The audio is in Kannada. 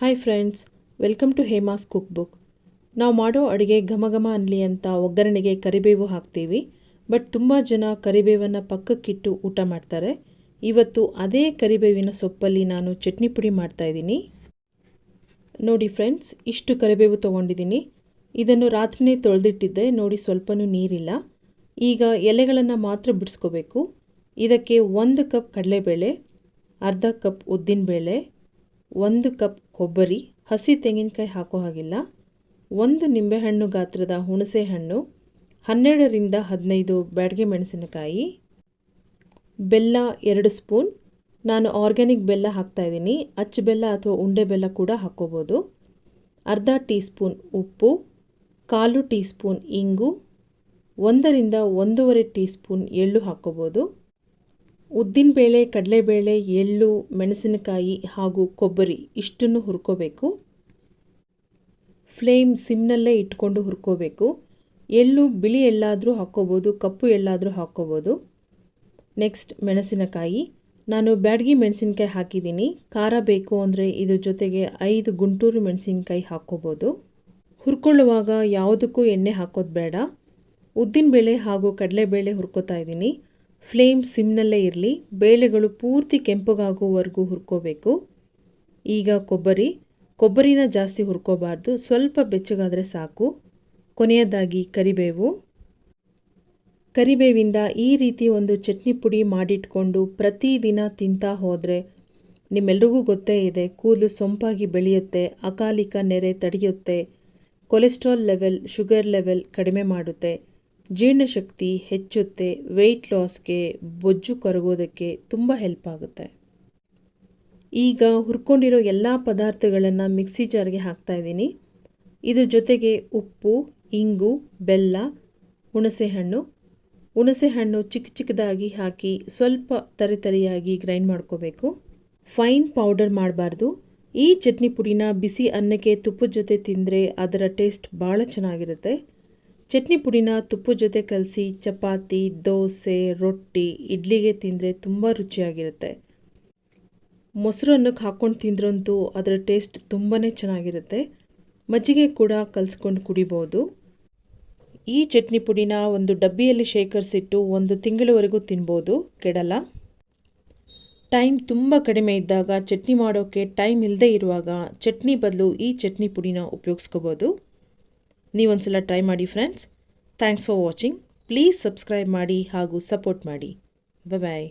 Hi friends welcome to Hema's cook book ನಾವು ಮಾಡೋ ಅಡುಗೆ ಘಮ ಘಮ ಅನ್ನಲಿ ಅಂತ ಒಗ್ಗರಣೆಗೆ ಕರಿಬೇವು ಹಾಕ್ತೀವಿ ಬಟ್ ತುಂಬ ಜನ ಕರಿಬೇವನ್ನು ಪಕ್ಕಕ್ಕಿಟ್ಟು ಊಟ ಮಾಡ್ತಾರೆ. ಇವತ್ತು ಅದೇ ಕರಿಬೇವಿನ ಸೊಪ್ಪಲ್ಲಿ ನಾನು ಚಟ್ನಿ ಪುಡಿ ಮಾಡ್ತಾಯಿದ್ದೀನಿ ನೋಡಿ ಫ್ರೆಂಡ್ಸ್ ಇಷ್ಟು ಕರಿಬೇವು ತೊಗೊಂಡಿದ್ದೀನಿ. ಇದನ್ನು ರಾತ್ರಿನೇ ತೊಳೆದಿಟ್ಟಿದ್ದೆ, ನೋಡಿ ಸ್ವಲ್ಪನೂ ನೀರಿಲ್ಲ. ಈಗ ಎಲೆಗಳನ್ನು ಮಾತ್ರ ಬಿಡಿಸ್ಕೋಬೇಕು. ಇದಕ್ಕೆ ಒಂದು ಕಪ್ ಕಡಲೆಬೇಳೆ, ಅರ್ಧ ಕಪ್ ಉದ್ದಿನಬೇಳೆ ಒಂದು ಕಪ್ ಕೊಬ್ಬರಿ, ಹಸಿ ತೆಂಗಿನಕಾಯಿ ಹಾಕೋ ಹಾಗಿಲ್ಲ. ಒಂದು ನಿಂಬೆಹಣ್ಣು ಗಾತ್ರದ ಹುಣಸೆ ಹಣ್ಣು ಹನ್ನೆರಡರಿಂದ ಹದಿನೈದು ಬ್ಯಾಡಗೆ ಮೆಣಸಿನಕಾಯಿ, ಬೆಲ್ಲ ಎರಡು ಸ್ಪೂನ್. ನಾನು ಆರ್ಗ್ಯಾನಿಕ್ ಬೆಲ್ಲ ಹಾಕ್ತಾಯಿದ್ದೀನಿ ಅಚ್ಚು ಬೆಲ್ಲ ಅಥವಾ ಉಂಡೆ ಬೆಲ್ಲ ಕೂಡ ಹಾಕ್ಕೋಬೋದು. ಅರ್ಧ ಟೀ ಸ್ಪೂನ್ ಉಪ್ಪು, ಕಾಲು ಟೀ ಸ್ಪೂನ್ ಇಂಗು, ಒಂದರಿಂದ ಒಂದೂವರೆ ಟೀ ಸ್ಪೂನ್ ಎಳ್ಳು ಹಾಕ್ಕೋಬೋದು. ಉದ್ದಿನಬೇಳೆ ಕಡಲೆಬೇಳೆ ಎಳ್ಳು, ಮೆಣಸಿನಕಾಯಿ ಹಾಗೂ ಕೊಬ್ಬರಿ ಇಷ್ಟನ್ನು ಹುರ್ಕೋಬೇಕು. ಫ್ಲೇಮ್ ಸಿಮ್ನಲ್ಲೇ ಇಟ್ಕೊಂಡು ಹುರ್ಕೋಬೇಕು. ಎಳ್ಳು ಬಿಳಿ ಎಳ್ಳಾದರೂ ಹಾಕ್ಕೋಬೋದು, ಕಪ್ಪು ಎಳ್ಳಾದರೂ ಹಾಕ್ಕೋಬೋದು. ನೆಕ್ಸ್ಟ್ ಮೆಣಸಿನಕಾಯಿ. ನಾನು ಬ್ಯಾಡಗಿ ಮೆಣಸಿನಕಾಯಿ ಹಾಕಿದ್ದೀನಿ. ಖಾರ ಬೇಕು ಅಂದರೆ ಇದ್ರ ಜೊತೆಗೆ ಐದು ಗುಂಟೂರು ಮೆಣಸಿನಕಾಯಿ ಹಾಕ್ಕೋಬೋದು. ಹುರ್ಕೊಳ್ಳುವಾಗ ಯಾವುದಕ್ಕೂ ಎಣ್ಣೆ ಹಾಕೋದು ಬೇಡ. ಉದ್ದಿನಬೇಳೆ ಹಾಗೂ ಕಡಲೆಬೇಳೆ ಹುರ್ಕೋತಾ ಇದ್ದೀನಿ. ಫ್ಲೇಮ್ ಸಿಮ್ನಲ್ಲೇ ಇರಲಿ, ಬೇಳೆಗಳು ಪೂರ್ತಿ ಕೆಂಪಗಾಗುವವರೆಗೂ ಹುರ್ಕೋಬೇಕು. ಈಗ ಕೊಬ್ಬರಿ, ಕೊಬ್ಬರಿನ ಜಾಸ್ತಿ ಹುರ್ಕೋಬಾರ್ದು, ಸ್ವಲ್ಪ ಬೆಚ್ಚಗಾದರೆ ಸಾಕು. ಕೊನೆಯದಾಗಿ ಕರಿಬೇವು. ಕರಿಬೇವಿಂದ ಈ ರೀತಿ ಒಂದು ಚಟ್ನಿ ಪುಡಿ ಮಾಡಿಟ್ಕೊಂಡು ಪ್ರತಿದಿನ ತಿಂತಾ ಹೋದರೆ ನಿಮ್ಮೆಲ್ರಿಗೂ ಗೊತ್ತೇ ಇದೆ, ಕೂದಲು ಸೊಂಪಾಗಿ ಬೆಳೆಯುತ್ತೆ, ಅಕಾಲಿಕ ನೆರೆ ತಡೆಯುತ್ತೆ, ಕೊಲೆಸ್ಟ್ರಾಲ್ ಲೆವೆಲ್, ಶುಗರ್ ಲೆವೆಲ್ ಕಡಿಮೆ ಮಾಡುತ್ತೆ. ಜೀರ್ಣಶಕ್ತಿ ಹೆಚ್ಚುತ್ತೆ ವೆಯ್ಟ್ ಲಾಸ್ಗೆ ಬೊಜ್ಜು ಕರಗೋದಕ್ಕೆ ತುಂಬ ಹೆಲ್ಪ್ ಆಗುತ್ತೆ. ಈಗ ಹುರ್ಕೊಂಡಿರೋ ಎಲ್ಲ ಪದಾರ್ಥಗಳನ್ನು ಮಿಕ್ಸಿ ಜಾರ್ಗೆ ಹಾಕ್ತಾಯಿದ್ದೀನಿ ಇದ್ರ ಜೊತೆಗೆ ಉಪ್ಪು, ಇಂಗು, ಬೆಲ್ಲ ಹುಣಸೆಹಣ್ಣು ಹುಣಸೆಹಣ್ಣು ಚಿಕ್ಕ ಚಿಕ್ಕದಾಗಿ ಹಾಕಿ ಸ್ವಲ್ಪ ತರಿತರಿಯಾಗಿ ಗ್ರೈಂಡ್ ಮಾಡ್ಕೋಬೇಕು. ಫೈನ್ ಪೌಡರ್ ಮಾಡಬಾರ್ದು. ಈ ಚಟ್ನಿ ಪುಡಿನ ಬಿಸಿ ಅನ್ನಕ್ಕೆ ತುಪ್ಪದ ಜೊತೆ ತಿಂದರೆ ಅದರ ಟೇಸ್ಟ್ ಭಾಳ ಚೆನ್ನಾಗಿರುತ್ತೆ. ಚಟ್ನಿ ಪುಡಿನ ತುಪ್ಪದ ಜೊತೆ ಕಲಸಿ ಚಪಾತಿ, ದೋಸೆ, ರೊಟ್ಟಿ, ಇಡ್ಲಿಗೆ ತಿಂದರೆ ತುಂಬ ರುಚಿಯಾಗಿರುತ್ತೆ. ಮೊಸರನ್ನಕ್ಕೆ ಹಾಕ್ಕೊಂಡು ತಿಂದ್ರಂತೂ ಅದರ ಟೇಸ್ಟ್ ತುಂಬಾ ಚೆನ್ನಾಗಿರುತ್ತೆ. ಮಜ್ಜಿಗೆ ಕೂಡ ಕಲಿಸ್ಕೊಂಡು ಕುಡಿಬೋದು. ಈ ಚಟ್ನಿ ಪುಡಿನ ಒಂದು ಡಬ್ಬಿಯಲ್ಲಿ ಶೇಖರಿಸಿಟ್ಟು ಒಂದು ತಿಂಗಳವರೆಗೂ ತಿನ್ಬೋದು. ಕೆಡಲ್ಲ? ಟೈಮ್ ತುಂಬ ಕಡಿಮೆ ಇದ್ದಾಗ ಚಟ್ನಿ ಮಾಡೋಕ್ಕೆ ಟೈಮ್ ಇಲ್ಲದೆ ಇರುವಾಗ ಚಟ್ನಿ ಬದಲು ಈ ಚಟ್ನಿ ಪುಡಿನ ಉಪಯೋಗಿಸ್ಕೋಬೋದು. ನೀವೊಂದ್ಸಲ ಟ್ರೈ ಮಾಡಿ friends thanks for watching please subscribe ಮಾಡಿ ಹಾಗೂ ಸಪೋರ್ಟ್ ಮಾಡಿ. ಬಾಯ್